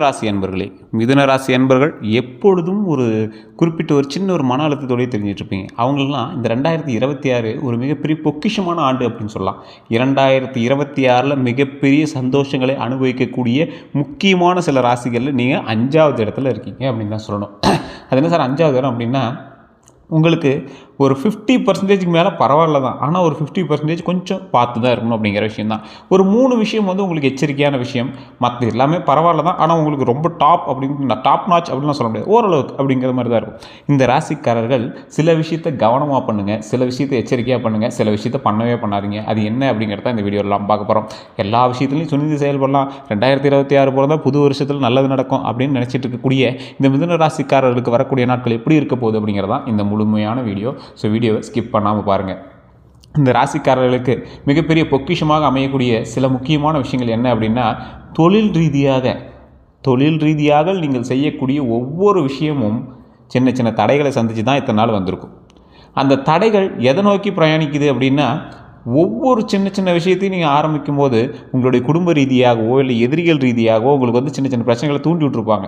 ராசி அன்பர்களே மிதுன ராசி அன்பர்கள் எப்பொழுதும் ஒரு குறிப்பிட்ட ஒரு சின்ன ஒரு மன அழுத்தத்தோடய தெரிஞ்சிட்ருப்பீங்க அவங்களெலாம் இந்த ரெண்டாயிரத்தி இருபத்தி ஆறு ஒரு மிகப்பெரிய பொக்கிஷமான ஆண்டு அப்படின்னு சொல்லலாம். இரண்டாயிரத்தி இருபத்தி ஆறில் மிகப்பெரிய சந்தோஷங்களை அனுபவிக்கக்கூடிய முக்கியமான சில ராசிகளில் நீங்கள் அஞ்சாவது இடத்துல இருக்கீங்க அப்படின்னு தான் சொல்லணும். அது என்ன சார் அஞ்சாவது இடம் அப்படின்னா உங்களுக்கு ஒரு ஃபிஃப்டி பர்சன்டேஜ்க்கு மேலே பரவாயில்ல தான். ஆனால் ஒரு ஃபிஃப்டி பர்சன்டேஜ் கொஞ்சம் பார்த்து தான் இருக்கணும் அப்படிங்கிற விஷயம் தான். ஒரு மூணு விஷயம் வந்து உங்களுக்கு எச்சரிக்கையான விஷயம். மற்ற எல்லாமே பரவாயில்ல தான். ஆனால் உங்களுக்கு ரொம்ப டாப் அப்படின்னு டாப் நாச் அப்படின்லாம் சொல்ல முடியாது. ஓரளவுக்கு அப்படிங்கிற மாதிரி தான் இருக்கும். இந்த ராசிக்காரர்கள் சில விஷயத்தை கவனமாக பண்ணுங்கள் சில விஷயத்தை எச்சரிக்கையாக பண்ணுங்கள் சில விஷயத்தை பண்ணவே பண்ணாதீங்க. அது என்ன அப்படிங்கிறத இந்த வீடியோலாம் பார்க்க போகிறோம் எல்லா விஷயத்துலையும் துணிந்து செயல்படலாம். ரெண்டாயிரத்தி இருபத்தி ஆறு போல தான் புது வருஷத்தில் நல்லது நடக்கும் அப்படின்னு நினச்சிட்டு இருக்கக்கூடிய இந்த மிதுன ராசிக்காரர்களுக்கு வரக்கூடிய நாட்கள் எப்படி இருக்க போகுது அப்படிங்கிறதான் இந்த முழுமையான வீடியோ ஸோ வீடியோவை ஸ்கிப் பண்ணாமல் பாருங்கள் இந்த ராசிக்காரர்களுக்கு மிகப்பெரிய பொக்கிஷமாக அமையக்கூடிய சில முக்கியமான விஷயங்கள் என்ன அப்படின்னா தொழில் ரீதியாக தொழில் ரீதியாக நீங்கள் செய்யக்கூடிய ஒவ்வொரு விஷயமும் சின்ன சின்ன தடைகளை சந்தித்து தான் இத்தனை நாள் வந்திருக்கும். அந்த தடைகள் எதை நோக்கி பிரயாணிக்குது அப்படின்னா ஒவ்வொரு சின்ன சின்ன விஷயத்தையும் நீங்கள் ஆரம்பிக்கும் போது உங்களுடைய குடும்ப ரீதியாகவோ இல்லை எதிரிகள் ரீதியாகவோ உங்களுக்கு வந்து சின்ன சின்ன பிரச்சனைகளை தூண்டி விட்டுருப்பாங்க.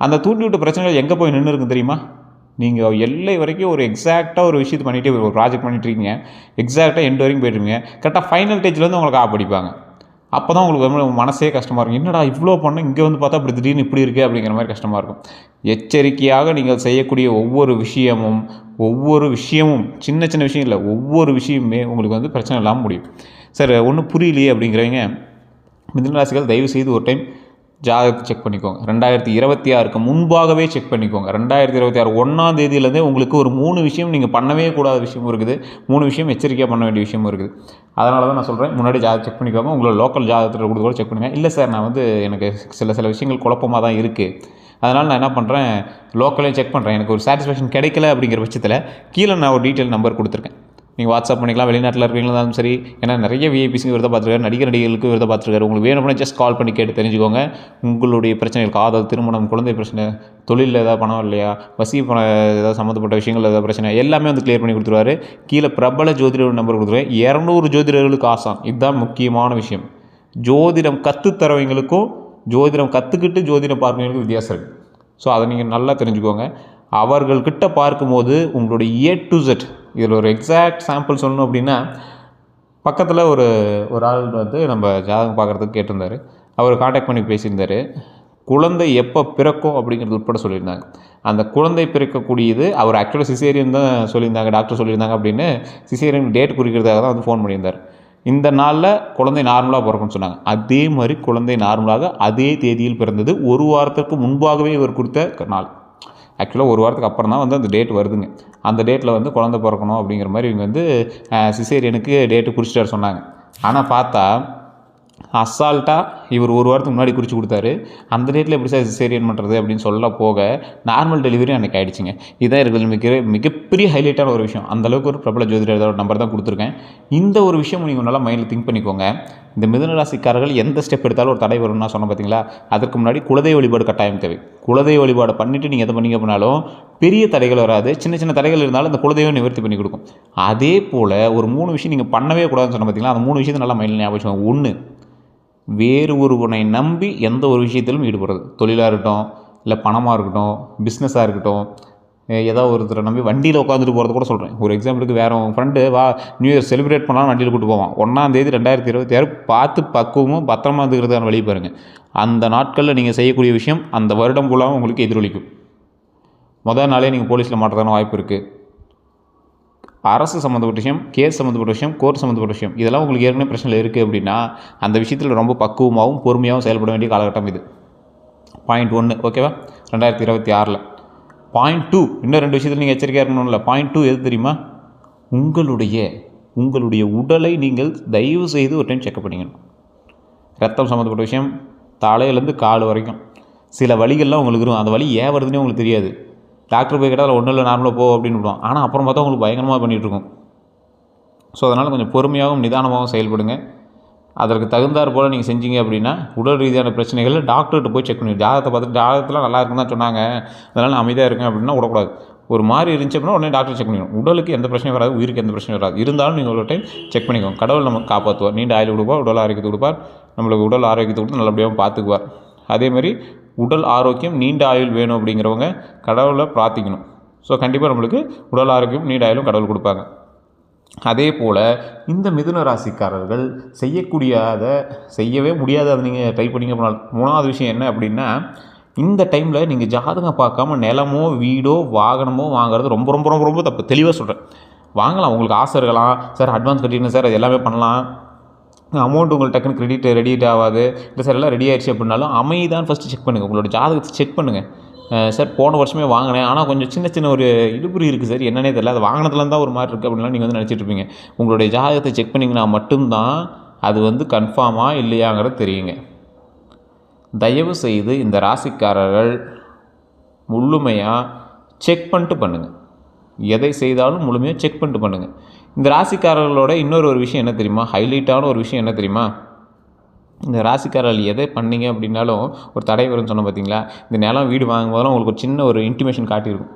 அந்த தூண்டி விட்ட பிரச்சனைகள் எங்கே போய் நின்று இருக்கும் தெரியுமா? நீங்கள் எல்லை வரைக்கும் ஒரு எக்ஸாக்டாக ஒரு விஷயத்தை பண்ணிகிட்டே ஒரு ப்ராஜெக்ட் பண்ணிட்டு இருக்கீங்க. எக்ஸாக்டாக எண்டு வரைக்கும் போயிட்டுருங்க கரெக்டாக ஃபைனல் ஸ்டேஜில் வந்து உங்களுக்கு ஆப்படிப்பாங்க அப்போ தான் உங்களுக்கு ரொம்ப மனசே கஷ்டமாக இருக்கும். என்னடா இவ்வளோ பண்ண இங்கே வந்து பார்த்தா இப்படி திடீர்னு இப்படி இருக்குது அப்படிங்கிற மாதிரி கஷ்டமாக இருக்கும். எச்சரிக்கையாக நீங்கள் செய்யக்கூடிய ஒவ்வொரு விஷயமும் ஒவ்வொரு விஷயமும் சின்ன சின்ன விஷயம் இல்லை ஒவ்வொரு விஷயமுமே உங்களுக்கு வந்து பிரச்சனை இல்லாமல் முடியும். சார் ஒன்றும் புரியலையே அப்படிங்கிறவங்க மிதனராசிகள் தயவு செய்து ஒரு டைம் ஜாதகத்தை செக் பண்ணிக்கோங்க. ரெண்டாயிரத்தி இருபத்தி ஆறுக்கு முன்பாகவே செக் பண்ணிக்கோங்க. ரெண்டாயிரத்தி இருபத்தி ஆறு ஒன்றாம் தேதியிலேருந்தே உங்களுக்கு ஒரு மூணு விஷயம் நீங்கள் பண்ணவே கூடாத விஷயமும் இருக்குது. மூணு விஷயம் எச்சரிக்கையாக பண்ண வேண்டிய விஷயமும் இருக்குது. அதனால தான் நான் சொல்கிறேன் முன்னாடி ஜாதகம் செக் பண்ணிக்கோங்க. உங்களோட லோக்கல் ஜாதகத்தில் கொடுத்து கூட செக் பண்ணுங்கள் இல்லை சார் நான் வந்து எனக்கு சில சில விஷயங்கள் குழப்பமாக தான் இருக்குது அதனால் நான் என்ன பண்ணுறேன் லோக்கலையும் செக் பண்ணுறேன் எனக்கு ஒரு சாட்டிஸ்ஃபேக்ஷன் கிடைக்கல அப்படிங்கிற பட்சத்தில் கீழே நான் ஒரு டீட்டெயில் நம்பர் கொடுத்துருக்கேன். நீங்கள் வாட்ஸ்அப் பண்ணிக்கலாம் வெளிநாட்டில் இருக்கீங்களாலும் சரி. ஏன்னா நிறைய விஐபிஸுங்க விருதை பார்த்துருக்காரு நடிகர் நடிகர்களுக்கு விருதை பார்த்துருக்காரு. உங்களுக்கு வேணும்னா ஜஸ்ட் கால் பண்ணி கேட்டு தெரிஞ்சுக்கோங்க. உங்களுடைய பிரச்சனைகள் காதல் திருமணம் குழந்தை பிரச்சனை தொழிலில் ஏதாவது பணம் இல்லையா? வசி பணம் ஏதாவது சம்மந்தப்பட்ட விஷயங்கள் ஏதாவது பிரச்சனை எல்லாமே வந்து கிளியர் பண்ணி கொடுத்துருவாரு. கீழே பிரபல ஜோதிடர் நம்பர் கொடுத்துருவேன். இரநூறு ஜோதிடர்களுக்கு ஆசான். இதுதான் முக்கியமான விஷயம். ஜோதிடம் கற்றுத்தரவங்களுக்கும் ஜோதிடம் கற்றுக்கிட்டு ஜோதிடம் பார்க்கறவங்களுக்கும் வித்தியாசம் இருக்குது ஸோ அதை நீங்கள் நல்லா தெரிஞ்சுக்கோங்க. அவர்கள்கிட்ட பார்க்கும்போது உங்களுடைய ஏ டு செட் இதில் ஒரு எக்ஸாக்ட் சாம்பிள் சொல்லணும் அப்படின்னா பக்கத்தில் ஒரு ஒரு ஆள் வந்து நம்ம ஜாதகம் பார்க்குறதுக்கு கேட்டிருந்தாரு. அவர் காண்டாக்ட் பண்ணி பேசியிருந்தார். குழந்தை எப்போ பிறக்கும் அப்படிங்கிறது உட்பட சொல்லியிருந்தாங்க. அந்த குழந்தை பிறக்கக்கூடியது அவர் ஆக்சுவலாக சிசேரியன் தான் சொல்லியிருந்தாங்க டாக்டர் சொல்லியிருந்தாங்க அப்படின்னு சிசேரியன் டேட் குறிக்கிறதாக தான் வந்து ஃபோன் பண்ணியிருந்தார். இந்த நாளில் குழந்தை நார்மலாக பிறக்கும்னு சொன்னாங்க. அதே மாதிரி குழந்தை நார்மலாக அதே தேதியில் பிறந்தது. ஒரு வாரத்திற்கு முன்பாகவே இவர் கொடுத்த நாள். ஆக்சுவலாக ஒரு வாரத்துக்கு அப்புறம் தான் வந்து அந்த டேட் வருதுங்க. அந்த டேட்டில் வந்து குழந்தை பிறக்கணும் அப்படிங்கிற மாதிரி இவங்க வந்து சிசேரியனுக்கு டேட்டு குறிச்சிட்டாரு சொன்னாங்க. ஆனால் பார்த்தா அசால்ட்டாக இவர் ஒரு வாரத்துக்கு முன்னாடி குறித்து கொடுத்தாரு. அந்த டேட்டில் எப்படி சார் சிசேரியன் பண்ணுறது அப்படின்னு சொல்ல போக நார்மல் டெலிவரி அன்றைக்கி ஆகிடுச்சிங்க இதான் இருக்கிறது மிக மிகப்பெரிய ஹைலைட்டான ஒரு விஷயம். அந்தளவுக்கு ஒரு பிரபல ஜோதிடரோட நம்பர் தான் கொடுத்துருக்கேன். இந்த ஒரு விஷயம் நீங்கள் நல்லா மைண்டில் திங்க் பண்ணிக்கோங்க. இந்த மிதனராசிக்காரர்கள் எந்த ஸ்டெப் எடுத்தாலும் ஒரு தடை வரும்னா சொன்ன பார்த்தீங்களா அதுக்கு முன்னாடி குலதெய்வ வழிபாடு கட்டாயம் தேவை. குலதெய்வ வழிபாடு பண்ணிவிட்டு நீங்கள் எதை பண்ணிங்க பண்ணாலும் பெரிய தடைகள் வராது. சின்ன சின்ன தடைகள் இருந்தாலும் அந்த குலதெய்வம் நிவர்த்தி பண்ணி கொடுக்கும். அதே போல் ஒரு மூணு விஷயம் நீங்கள் பண்ணவே கூடாதுன்னு சொன்ன பார்த்தீங்களா அந்த மூணு விஷயத்தை நல்லா மைண்டில் ஞாபகம் ஒன்று வேறு ஒருவனை நம்பி எந்த ஒரு விஷயத்திலும் ஈடுபடுறது. தொழிலாக இருக்கட்டும் இல்லை பணமாக இருக்கட்டும் பிஸ்னஸாக இருக்கட்டும் ஏதோ ஒருத்தரை நம்பி வண்டியில் உட்காந்துட்டு போகிறது கூட சொல்கிறேன் ஒரு எக்ஸாம்பிளுக்கு வேறு உன் ஃப்ரெண்டு வா நியூ இயர் செலிப்ரேட் பண்ணலாம் வண்டியில் கூட்டு போவான். ஒன்றாந்தேதி ரெண்டாயிரத்தி இருபத்தி ஆறு பார்த்து பக்குவமும் பத்திரமா இருந்துக்கிறதுக்கான வழி பாருங்கள் அந்த நாட்களில் நீங்கள் செய்யக்கூடிய விஷயம் அந்த வருடம் ஃபுல்லாகவும் உங்களுக்கு எதிரொலிக்கும். முதல் நாளே நீங்கள் போலீஸில் மாட்டுறதான வாய்ப்பு இருக்குது அரசு சம்மந்தப்பட்ட விஷயம் கேஸ் சம்மந்தப்பட்ட விஷயம் கோர்ட் சம்மந்தப்பட்ட விஷயம் இதெல்லாம் உங்களுக்கு ஏற்கனவே பிரச்சனை இருக்குது அப்படின்னா அந்த விஷயத்தில் ரொம்ப பக்குவமாகவும் பொறுமையாகவும் செயல்பட வேண்டிய காலகட்டம் இது. பாயிண்ட் ஒன்று ஓகேவா ரெண்டாயிரத்தி இருபத்தி ஆறில். பாயிண்ட் டூ இன்னும் ரெண்டு விஷயத்தில் நீங்கள் எச்சரிக்கையாக இருக்கணும்ல. பாயிண்ட் டூ எது தெரியுமா? உங்களுடைய உங்களுடைய உடலை நீங்கள் தயவு செய்து ஒரு டைம் செக்அப் பண்ணிக்கணும். ரத்தம் சம்மந்தப்பட்ட விஷயம் தலையிலேருந்து கால் வரைக்கும். சில வழிகள்லாம் உங்களுக்கு இருக்கும். அந்த வழி ஏன் வருதுன்னே உங்களுக்கு தெரியாது. டாக்டர் போய் கேட்டால் ஒன்றும் இல்லை நார்மலாக போ அப்படின்னு விடுவோம் ஆனால் அப்புறம் பார்த்தா உங்களுக்கு பயங்கரமாக பண்ணிகிட்ருக்கும் ஸோ அதனால் கொஞ்சம் பொறுமையாகவும் நிதானமாகவும் செயல்படுங்க. அதற்கு தகுந்தாற் போல் நீங்கள் செஞ்சீங்க அப்படின்னா உடல் ரீதியான பிரச்சனைகள் டாக்டர்கிட்ட போய் செக் பண்ணி ஜாதகத்தை பார்த்துட்டு ஜாதகத்தில் நல்லா இருக்குன்னு தான் சொன்னாங்க. அதனால் நான் அமைதியாக இருக்கேன் அப்படின்னா விடக்கூடாது. ஒரு மாதிரி இருந்துச்சு அப்படின்னா உடனே டாக்டர் செக் பண்ணிக்கணும். உடலுக்கு எந்த பிரச்சனையும் வராது உயிருக்கு எந்த பிரச்சனையும் வராது. இருந்தாலும் நீங்கள் ஒரு டைம் செக் பண்ணிக்கோங்க. கடவுள் நமக்கு காப்பாற்றுவார் நீண்ட ஆயுள் கொடுப்பார் உடல் ஆரோக்கியத்தை கொடுப்பார். நம்மளுக்கு உடல் ஆரோக்கியத்தை கொடுத்து நல்லபடியாக பார்த்துக்குவார். அதே மாதிரி உடல் ஆரோக்கியம் நீண்ட ஆயுள் வேணும் அப்படிங்கிறவங்க கடவுளை பிரார்த்திக்கணும். ஸோ கண்டிப்பாக நம்மளுக்கு உடல் ஆரோக்கியம் நீண்ட ஆயுளும் கடவுள் கொடுப்பாங்க. அதே போல் இந்த மிதுன ராசிக்காரர்கள் செய்யக்கூடியாத செய்யவே முடியாத அதை நீங்கள் ட்ரை பண்ணிங்க போனால் மூணாவது விஷயம் என்ன அப்படின்னா இந்த டைமில் நீங்கள் ஜாதகம் பார்க்காம நிலமோ வீடோ வாகனமோ வாங்குறது ரொம்ப ரொம்ப ரொம்ப ரொம்ப தப்பு. தெளிவாக சொல்கிறேன் வாங்கலாம். உங்களுக்கு ஆசை இருக்கலாம். சார் அட்வான்ஸ் கட்டிடணும் சார். அது எல்லாமே பண்ணலாம். அமௌண்ட் உங்களுக்கு டக்குன்னு கிரெடிட் ரெடிட் ஆகாது. இல்லை சார் எல்லாம் ரெடி ஆயிடுச்சு அப்படின்னாலும் அமைதான் ஃபஸ்ட்டு செக் பண்ணுங்கள் உங்களோட ஜாதகத்தை செக் பண்ணுங்கள் சார் போன வருஷமே வாங்கினேன். ஆனால் கொஞ்சம் சின்ன சின்ன ஒரு இடுபுரி இருக்குது சார் என்னன்னே தெரியல. அது வாங்கினதுல தான் ஒரு மாதிரி இருக்குது அப்படின்லாம் நீங்கள் வந்து நினச்சிட்டு இருப்பீங்க. உங்களுடைய ஜாதகத்தை செக் பண்ணிங்கன்னா மட்டும்தான் அது வந்து கன்ஃபார்மாக இல்லையாங்கிறது தெரியுங்க. தயவு செய்து இந்த ராசிக்காரர்கள் முழுமையாக செக் பண்ணிட்டு பண்ணுங்கள் எதை செய்தாலும் முழுமையாக செக் பண்ணிட்டு பண்ணுங்கள் இந்த ராசிக்காரர்களோட இன்னொரு ஒரு விஷயம் என்ன தெரியுமா? ஹைலைட்டான ஒரு விஷயம் என்ன தெரியுமா? இந்த ராசிக்காரர்கள் எதை பண்ணீங்க அப்படின்னாலும் ஒரு தடை வரும்னு சொன்னோம் பார்த்தீங்களா இந்த நிலம் வீடு வாங்கும் போதெல்லாம் உங்களுக்கு ஒரு சின்ன ஒரு இன்டிமேஷன் காட்டியிருக்கும்.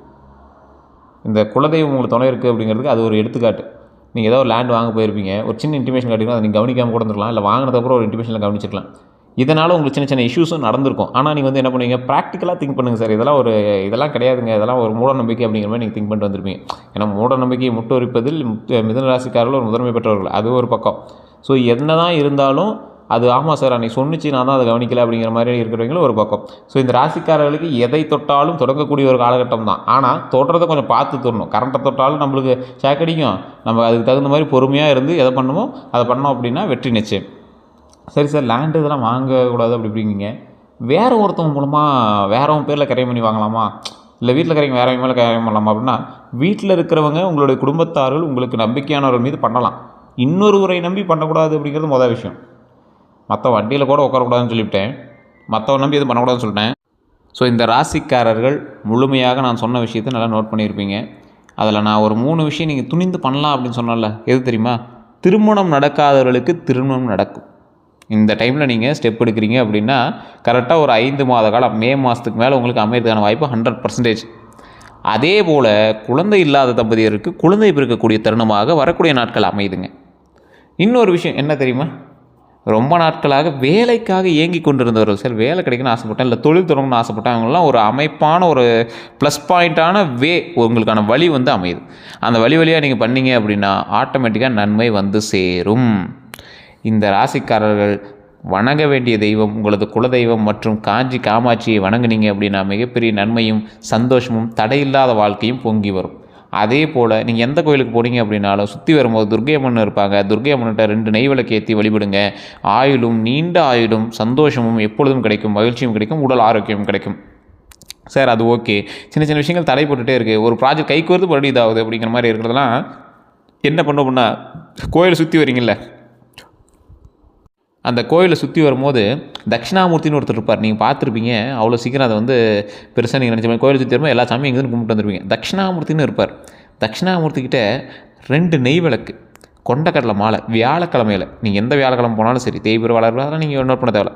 இந்த குலதெய்வம் உங்களுக்கு துணை இருக்குது அப்படிங்கிறதுக்கு அது ஒரு எடுத்துக்காட்டு. நீங்கள் ஏதோ ஒரு லேண்ட் வாங்க போயிருப்பீங்க. ஒரு சின்ன இன்டிமேஷன் காட்டிருக்கும் அதை நீங்கள் கவனிக்காமல் கூட இருந்திருக்கலாம். இல்லை வாங்கினதுக்கப்புறம் ஒரு இன்டிமேஷனில் கவனிச்சிருக்கலாம். இதனால் உங்களுக்கு சின்ன சின்ன இஷ்யூஸும் நடந்திருக்கும். ஆனால் நீங்கள் வந்து என்ன பண்ணுவீங்க? ப்ராக்டிக்கலாக திங்க் பண்ணுங்கள் சார் இதெல்லாம் ஒரு இதெல்லாம் கிடையாதுங்க. இதெல்லாம் ஒரு மூட நம்பிக்கை அப்படிங்கிற மாதிரி நீங்கள் திங்க் பண்ணிட்டு வந்திருப்பீங்க. ஏன்னா மூட நம்பிக்கையை முட்டொரிப்பதில் மிதனராசிக்காரர்கள் ராசிக்காரர்கள் ஒரு முதன்மை பெற்றவர்கள். அது ஒரு பக்கம். ஸோ என்ன தான் இருந்தாலும் அது ஆமாம் சார் அன்றைக்கி சொன்னிச்சு நான் தான் அதை கவனிக்கல அப்படிங்கிற மாதிரி இருக்கிறவங்களும் ஒரு பக்கம். ஸோ இந்த ராசிக்காரர்களுக்கு எதை தொட்டாலும் தொடங்கக்கூடிய ஒரு காலகட்டம் தான். ஆனால் தொடுறதை கொஞ்சம் பார்த்து தொடணும் கரண்ட்டை தொட்டாலும் நம்மளுக்கு ஷேக் அடிக்கும் நம்ம அதுக்கு தகுந்த மாதிரி பொறுமையாக இருந்து எதை பண்ணுமோ அதை பண்ணோம் அப்படின்னா வெற்றி நிச்சயம். சரி சார் லேண்டு இதெல்லாம் வாங்கக்கூடாது அப்படி இப்படிங்க வேறு ஒருத்தவங்க மூலமாக வேறவங்க பேரில் கரையம் பண்ணி வாங்கலாமா? இல்லை வீட்டில் கரையும் வேறவங்க மேலே கரையம் பண்ணலாமா அப்படின்னா வீட்டில் இருக்கிறவங்க உங்களுடைய குடும்பத்தார்கள் உங்களுக்கு நம்பிக்கையானவர்கள் மீது பண்ணலாம். இன்னொருவரை நம்பி பண்ணக்கூடாது அப்படிங்கிறது மொதல் விஷயம். மற்ற வண்டியில் கூட உட்காரக்கூடாதுன்னு சொல்லிவிட்டேன். மற்றவன் நம்பி எதுவும் பண்ணக்கூடாதுன்னு சொல்லிட்டேன். ஸோ இந்த ராசிக்காரர்கள் முழுமையாக நான் சொன்ன விஷயத்தை நல்லா நோட் பண்ணியிருப்பீங்க. அதில் நான் ஒரு மூணு விஷயம் நீங்கள் துணிந்து பண்ணலாம் அப்படின்னு சொன்னேன்ல. எது தெரியுமா? திருமணம் நடக்காதவர்களுக்கு திருமணம் நடக்கும். இந்த டைமில் நீங்கள் ஸ்டெப் எடுக்கிறீங்க அப்படின்னா கரெக்டாக ஒரு ஐந்து மாத காலம் மே மாதத்துக்கு மேலே உங்களுக்கு அமையறதுக்கான வாய்ப்பு ஹண்ட்ரட் பர்சன்டேஜ் அதே போல் குழந்தை இல்லாத தம்பதியருக்கு குழந்தை பிறக்கக்கூடிய தருணமாக வரக்கூடிய நாட்கள் அமையுதுங்க. இன்னொரு விஷயம் என்ன தெரியுமா? ரொம்ப நாட்களாக வேலைக்காக இயங்கி கொண்டிருந்தவர்கள் சார் வேலை கிடைக்கணும்னு ஆசைப்பட்டேன் இல்லை தொழில் தொடங்கணும்னு ஆசைப்பட்டேன் அவங்களாம் ஒரு அமைப்பான ஒரு ப்ளஸ் பாயிண்ட்டான வே உங்களுக்கான வழி வந்து அமையுது. அந்த வழி வழியாக நீங்கள் பண்ணீங்க அப்படின்னா ஆட்டோமேட்டிக்காக நன்மை வந்து சேரும். இந்த ராசிக்காரர்கள் வணங்க வேண்டிய தெய்வம் உங்களது குலதெய்வம் மற்றும் காஞ்சி காமாட்சியை வணங்குனீங்க அப்படின்னா மிகப்பெரிய நன்மையும் சந்தோஷமும் தடையில்லாத வாழ்க்கையும் பொங்கி வரும். அதே போல் நீங்கள் எந்த கோயிலுக்கு போனீங்க அப்படின்னாலும் சுற்றி வரும்போது துர்க்கை அம்மன் இருப்பாங்க. துர்க்கை அம்மன்கிட்ட ரெண்டு நெய் விளக்கு ஏற்றி வழிபடுங்க. ஆயுளும் நீண்ட ஆயுளும் சந்தோஷமும் எப்பொழுதும் கிடைக்கும் மகிழ்ச்சியும் கிடைக்கும் உடல் ஆரோக்கியமும் கிடைக்கும். சார் அது ஓகே சின்ன சின்ன விஷயங்கள் தடை போட்டுகிட்டே இருக்குது ஒரு ப்ராஜெக்ட் கைக்கு வருது மறுபடியும் இதாகுது அப்படிங்கிற மாதிரி இருக்கிறதெல்லாம் என்ன பண்ணோம் அப்படின்னா கோயிலை சுற்றி வரீங்களே அந்த கோயிலை சுற்றி வரும்போது தட்சிணாமூர்த்தின்னு ஒருத்தர் இருப்பார். நீங்கள் பார்த்துருப்பீங்க. அவ்வளோ சீக்கிரம் அதை வந்து பெருசாக நீங்கள் நினச்ச மாதிரி கோயிலை சுற்றி வரும்போது எல்லா சாமியும் எங்கேருந்து கும்பிட்டு வந்துருப்பீங்க தட்சிணாமூர்த்தின்னு இருப்பார். தட்சிணாமூர்த்திக்கிட்ட ரெண்டு நெய் விளக்கு கொண்டக்கடலை மாலை வியாழக்கிழமையில். நீங்கள் எந்த வியாழக்கிழமை போனாலும் சரி தேய்பிர வளர்வு நீங்கள் நோட் பண்ண தேவை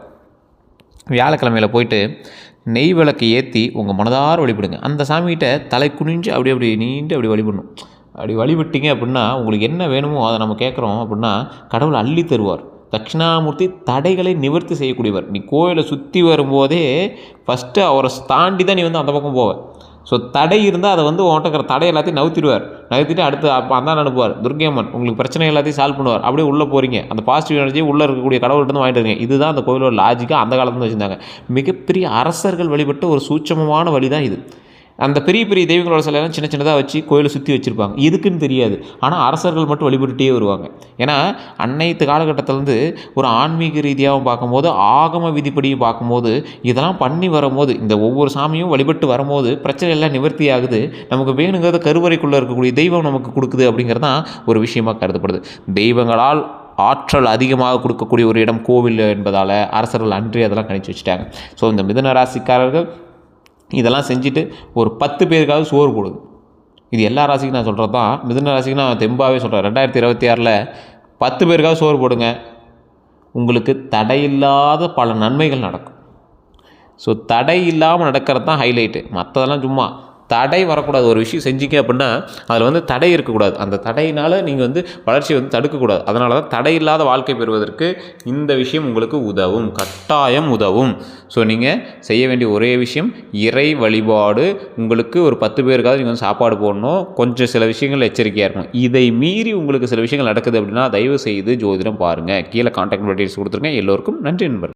வியாழக்கிழமையில் போயிட்டு நெய் விளக்கு ஏற்றி உங்கள் மனதார வழிபடுங்க. அந்த சாமிகிட்ட தலை குனிஞ்சு அப்படி அப்படி நீண்டு அப்படி வழிபடணும். அப்படி வழிபட்டீங்க அப்படின்னா உங்களுக்கு என்ன வேணுமோ அதை நம்ம கேட்குறோம் அப்படின்னா கடவுள் அள்ளி தருவார். தட்சிணாமூர்த்தி தடைகளை நிவர்த்தி செய்யக்கூடியவர். நீ கோயிலை சுற்றி வரும்போதே ஃபஸ்ட்டு அவரை தாண்டி தான் நீ வந்து அந்த பக்கம் போவ. ஸோ தடை இருந்தால் அதை வந்து உன்கிட்ட இருக்கிற தடை எல்லாத்தையும் நவுத்திடுவார் நவுத்திட்டு அடுத்து அப்போ அந்த அனுப்புவார். துர்கேமன் உங்களுக்கு பிரச்சனை எல்லாத்தையும் சால்வ் பண்ணுவார். அப்படியே உள்ளே போகிறீங்க அந்த பாசிட்டிவ் எனர்ஜி உள்ளே இருக்கக்கூடிய கடவுள்கிட்ட வாங்கிட்டு இருக்கீங்க இதுதான் அந்த கோயிலோட லாஜிக்காக அந்த காலத்துல வச்சுருந்தாங்க. மிகப்பெரிய அரசர்கள் வழிபட்ட ஒரு சூட்சமமான வழி தான் இது. அந்த பெரிய பெரிய தெய்வங்களோட சிலையெல்லாம் சின்ன சின்னதாக வச்சு கோயிலை சுற்றி வச்சுருப்பாங்க. இதுக்குன்னு தெரியாது. ஆனால் அரசர்கள் மட்டும் வழிபட்டுட்டே வருவாங்க. ஏன்னா அன்னைத்து காலகட்டத்திலேருந்து ஒரு ஆன்மீக ரீதியாகவும் பார்க்கும்போது ஆகம விதிப்படியும் பார்க்கும்போது இதெல்லாம் பண்ணி வரும்போது இந்த ஒவ்வொரு சாமியும் வழிபட்டு வரும்போது பிரச்சனை எல்லாம் நிவர்த்தி ஆகுது. நமக்கு வேணுங்கிறத கருவறைக்குள்ளே இருக்கக்கூடிய தெய்வம் நமக்கு கொடுக்குது அப்படிங்கிறது தான் ஒரு விஷயமாக கருதப்படுது. தெய்வங்களால் ஆற்றல் அதிகமாக கொடுக்கக்கூடிய ஒரு இடம் கோவில் என்பதால் அரசர்கள் அன்றி அதெல்லாம் கணிச்சு வச்சுட்டாங்க. ஸோ இந்த மிதன ராசிக்காரர்கள் இதெல்லாம் செஞ்சுட்டு ஒரு பத்து பேருக்காவது சோறு போடுது. இது எல்லா ராசிக்கும் நான் சொல்கிறது தான். மிதுன ராசிக்கு நான் தெம்பாகவே சொல்கிறேன் ரெண்டாயிரத்தி இருபத்தி ஆறில் பத்து பேருக்காவது சோறு போடுங்க. உங்களுக்கு தடையில்லாத பல நன்மைகள் நடக்கும். ஸோ தடை இல்லாமல் நடக்கிறது தான் ஹைலைட்டு மற்றதெல்லாம் சும்மா தடை வரக்கூடாது. ஒரு விஷயம் செஞ்சீங்க அப்படின்னா அதில் வந்து தடை இருக்கக்கூடாது. அந்த தடையினால் நீங்கள் வந்து வளர்ச்சியை வந்து தடுக்கக்கூடாது. அதனால தான் தடை இல்லாத வாழ்க்கை பெறுவதற்கு இந்த விஷயம் உங்களுக்கு உதவும். கட்டாயம் உதவும். ஸோ நீங்கள் செய்ய வேண்டிய ஒரே விஷயம் இறை வழிபாடு. உங்களுக்கு ஒரு பத்து பேருக்காவது நீங்கள் வந்து சாப்பாடு போடணும். கொஞ்சம் சில விஷயங்கள் எச்சரிக்கையாக இருக்கணும். இதை மீறி உங்களுக்கு சில விஷயங்கள் நடக்குது அப்படின்னா தயவு செய்து ஜோதிடம் பாருங்கள் கீழே கான்டாக்ட் டீட்டெயில்ஸ் கொடுத்துருங்க. எல்லோருக்கும் நன்றி நண்பர்